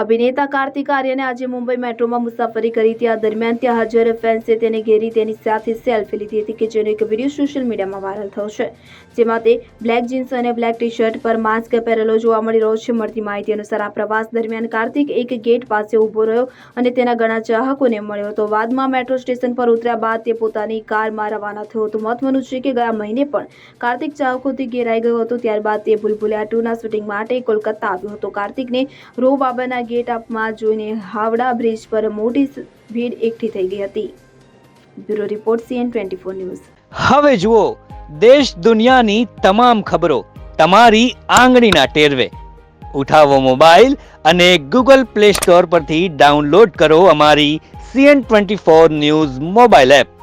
અભિનેતા કાર્તિક આર્યને આજે મુંબઈ મેટ્રોમાં મુસાફરી કરી ત્યાં દરમિયાન ત્યાં હાજર ફેન્સે તેને ઘેરી તેની સાથે સેલ્ફી લીધી હતી કે જેનો એક વીડિયો સોશિયલ મીડિયામાં વાયરલ થયો છે. જેમાં તે બ્લેક જીન્સ અને બ્લેક ટી શર્ટ પર માસ્ક પહેરેલો જોવા મળી રહ્યો છે. મળતી માહિતી અનુસાર આ પ્રવાસ દરમિયાન કાર્તિક એક ગેટ પાસે ઊભો રહ્યો અને તેના ઘણા ચાહકોને મળ્યો હતો. બાદમાં મેટ્રો સ્ટેશન પર ઉતર્યા બાદ તે પોતાની કારમાં રવાના થયો હતો. મહત્વનું છે કે ગયા મહિને પણ કાર્તિક ચાહકોથી ઘેરાઈ ગયો હતો. ત્યારબાદ તે ભૂલભુલિયા ટુના શૂટિંગ માટે કોલકાતા આવ્યો હતો. કાર્તિકને રો બાબાના ગેટ અપમાં જોઈને હાવડા બ્રિજ પર મોટી ભીડ એકઠી થઈ ગઈ હતી. Bureau report CN twenty four news. હવે જુઓ, દેશ દુનિયાની તમામ ખબરો તમારી આંગળીના ટેરવે. ઉઠાવો મોબાઈલ અને ગૂગલ પ્લે સ્ટોર પરથી ડાઉનલોડ કરો અમારી CN twenty four news mobile app.